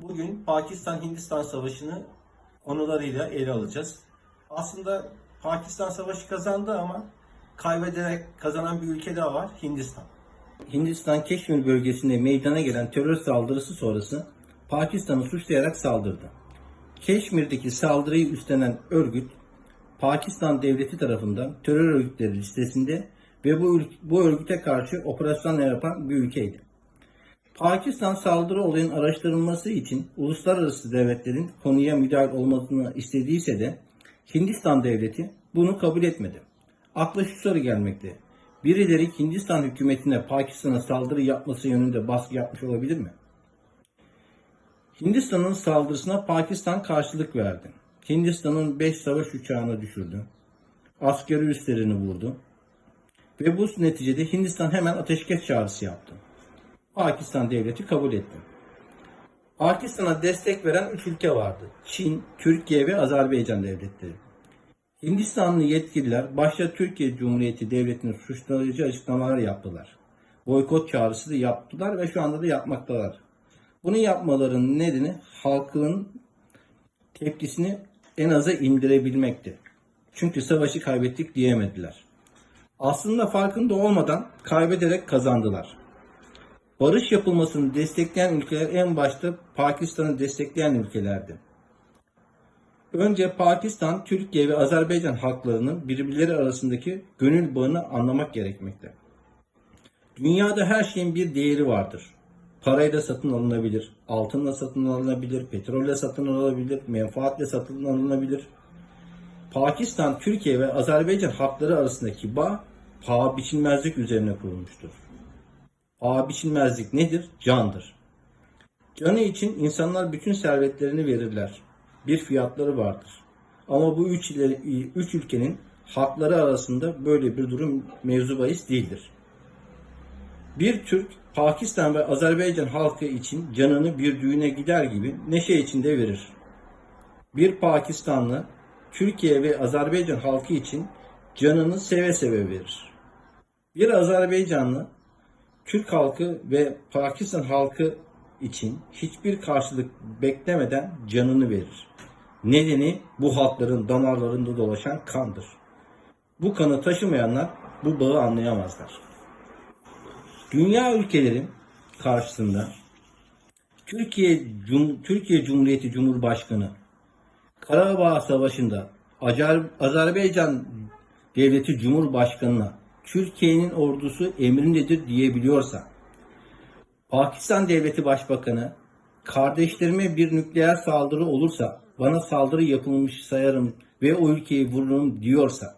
Bugün Pakistan-Hindistan Savaşı'nı konularıyla ele alacağız. Aslında Pakistan Savaşı kazandı ama kaybederek kazanan bir ülke daha var Hindistan. Hindistan Keşmir bölgesinde meydana gelen terör saldırısı sonrası Pakistan'ı suçlayarak saldırdı. Keşmir'deki saldırıyı üstlenen örgüt Pakistan devleti tarafından terör örgütleri listesinde ve bu, bu örgüte karşı operasyonlar yapan bir ülkeydi. Pakistan saldırı olayın araştırılması için uluslararası devletlerin konuya müdahil olmasını istediyse de Hindistan devleti bunu kabul etmedi. Akla şu soru gelmekte. Birileri Hindistan hükümetine Pakistan'a saldırı yapması yönünde baskı yapmış olabilir mi? Hindistan'ın saldırısına Pakistan karşılık verdi. Hindistan'ın 5 savaş uçağını düşürdü. Askeri üslerini vurdu. Ve bu neticede Hindistan hemen ateşkes çağrısı yaptı. Pakistan devleti kabul etti. Pakistan'a destek veren 3 ülke vardı. Çin, Türkiye ve Azerbaycan devletleri. Hindistanlı yetkililer başta Türkiye Cumhuriyeti Devleti'nin suçlayıcı açıklamalar yaptılar. Boykot çağrısı da yaptılar ve şu anda da yapmaktalar. Bunu yapmalarının nedeni halkın tepkisini en aza indirebilmekti. Çünkü savaşı kaybettik diyemediler. Aslında farkında olmadan kaybederek kazandılar. Barış yapılmasını destekleyen ülkeler en başta Pakistan'ı destekleyen ülkelerdi. Önce Pakistan, Türkiye ve Azerbaycan halklarının birbirleri arasındaki gönül bağını anlamak gerekmekte. Dünyada her şeyin bir değeri vardır. Parayla satın alınabilir, altınla satın alınabilir, petrolle satın alınabilir, menfaatle satın alınabilir. Pakistan, Türkiye ve Azerbaycan halkları arasındaki bağ paha biçilmezlik üzerine kurulmuştur. Paha biçilmezlik nedir? Candır. Canı için insanlar bütün servetlerini verirler. Bir fiyatları vardır. Ama bu üç, ileri- üç ülkenin halkları arasında böyle bir durum mevzu değildir. Bir Türk, Pakistan ve Azerbaycan halkı için canını bir düğüne gider gibi neşe içinde verir. Bir Pakistanlı, Türkiye ve Azerbaycan halkı için canını seve seve verir. Bir Azerbaycanlı, Türk halkı ve Pakistan halkı için hiçbir karşılık beklemeden canını verir. Nedeni bu halkların damarlarında dolaşan kandır. Bu kanı taşımayanlar bu bağı anlayamazlar. Dünya ülkeleri karşısında Türkiye Cum- Türkiye Cumhuriyeti Cumhurbaşkanı Karabağ Savaşı'nda Azer- Azerbaycan Devleti Cumhurbaşkanı'na Türkiye'nin ordusu emrindedir diyebiliyorsa Pakistan Devleti Başbakanı kardeşlerime bir nükleer saldırı olursa bana saldırı yapılmış sayarım ve o ülkeyi vururum diyorsa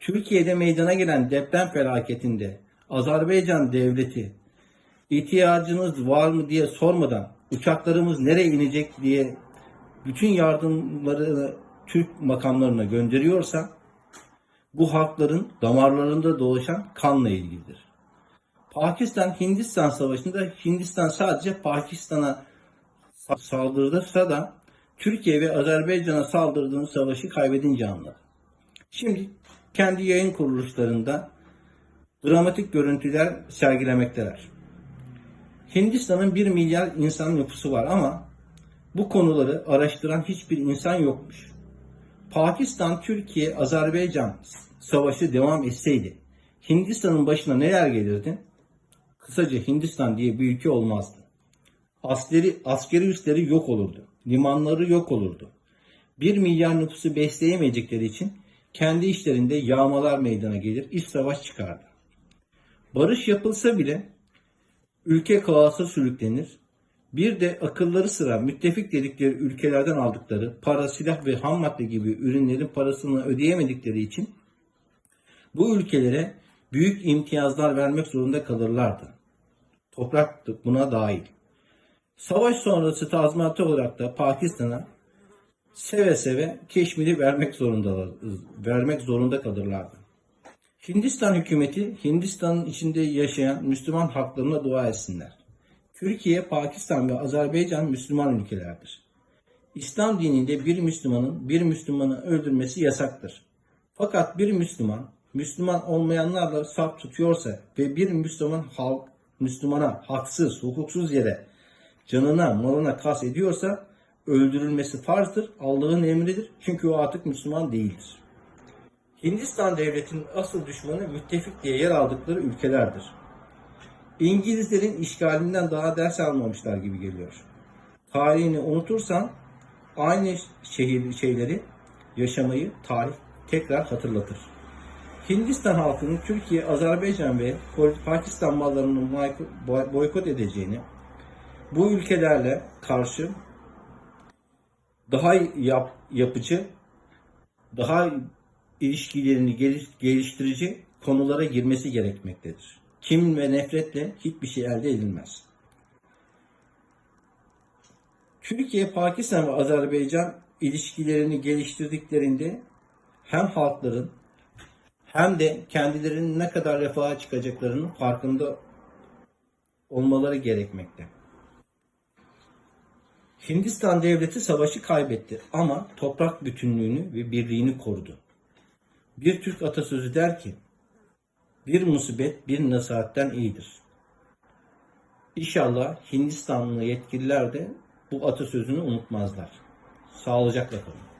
Türkiye'de meydana gelen deprem felaketinde Azerbaycan devleti ihtiyacınız var mı? diye sormadan uçaklarımız nereye inecek diye bütün yardımları Türk makamlarına gönderiyorsa bu halkların damarlarında dolaşan kanla ilgilidir. Pakistan-Hindistan savaşında Hindistan sadece Pakistan'a sa- saldırırsa da Türkiye ve Azerbaycan'a saldırdığını savaşı kaybedince anladı. Şimdi kendi yayın kuruluşlarında dramatik görüntüler sergilemekteler. Hindistan'ın 1 milyar insan nüfusu var ama bu konuları araştıran hiçbir insan yokmuş. Pakistan, Türkiye, Azerbaycan savaşı devam etseydi Hindistan'ın başına neler gelirdi? Kısaca Hindistan diye bir ülke olmazdı. Askeri, askeri üsleri yok olurdu. Limanları yok olurdu. 1 milyar nüfusu besleyemeyecekleri için kendi işlerinde yağmalar meydana gelir, iç savaş çıkardı. Barış yapılsa bile ülke kaosa sürüklenir. Bir de akılları sıra müttefik dedikleri ülkelerden aldıkları para, silah ve ham madde gibi ürünlerin parasını ödeyemedikleri için bu ülkelere büyük imtiyazlar vermek zorunda kalırlardı. Toprak buna dahil. Savaş sonrası tazminatı olarak da Pakistan'a seve seve Keşmir'i vermek zorunda vermek zorunda kalırlardı. Hindistan hükümeti Hindistan'ın içinde yaşayan Müslüman halklarına dua etsinler. Türkiye, Pakistan ve Azerbaycan Müslüman ülkelerdir. İslam dininde bir Müslümanın bir Müslümanı öldürmesi yasaktır. Fakat bir Müslüman, Müslüman olmayanlarla saf tutuyorsa ve bir Müslüman halk, Müslümana haksız, hukuksuz yere canına malına kas ediyorsa öldürülmesi farzdır, Allah'ın emridir. Çünkü o artık Müslüman değildir. Hindistan devletinin asıl düşmanı müttefik diye yer aldıkları ülkelerdir. İngilizlerin işgalinden daha ders almamışlar gibi geliyor. Tarihini unutursan aynı şehir şeyleri yaşamayı tarih tekrar hatırlatır. Hindistan halkının Türkiye, Azerbaycan ve Pakistan mallarını boy- boykot edeceğini, bu ülkelerle karşı daha yap, yapıcı, daha ilişkilerini geliş- geliştirici konulara girmesi gerekmektedir. Kim ve nefretle hiçbir şey elde edilmez. Türkiye, Pakistan ve Azerbaycan ilişkilerini geliştirdiklerinde hem halkların hem de kendilerinin ne kadar refaha çıkacaklarının farkında olmaları gerekmekte. Hindistan devleti savaşı kaybetti ama toprak bütünlüğünü ve birliğini korudu. Bir Türk atasözü der ki, bir musibet bir nasihatten iyidir. İnşallah Hindistanlı yetkililer de bu atasözünü unutmazlar. Sağlıcakla kalın.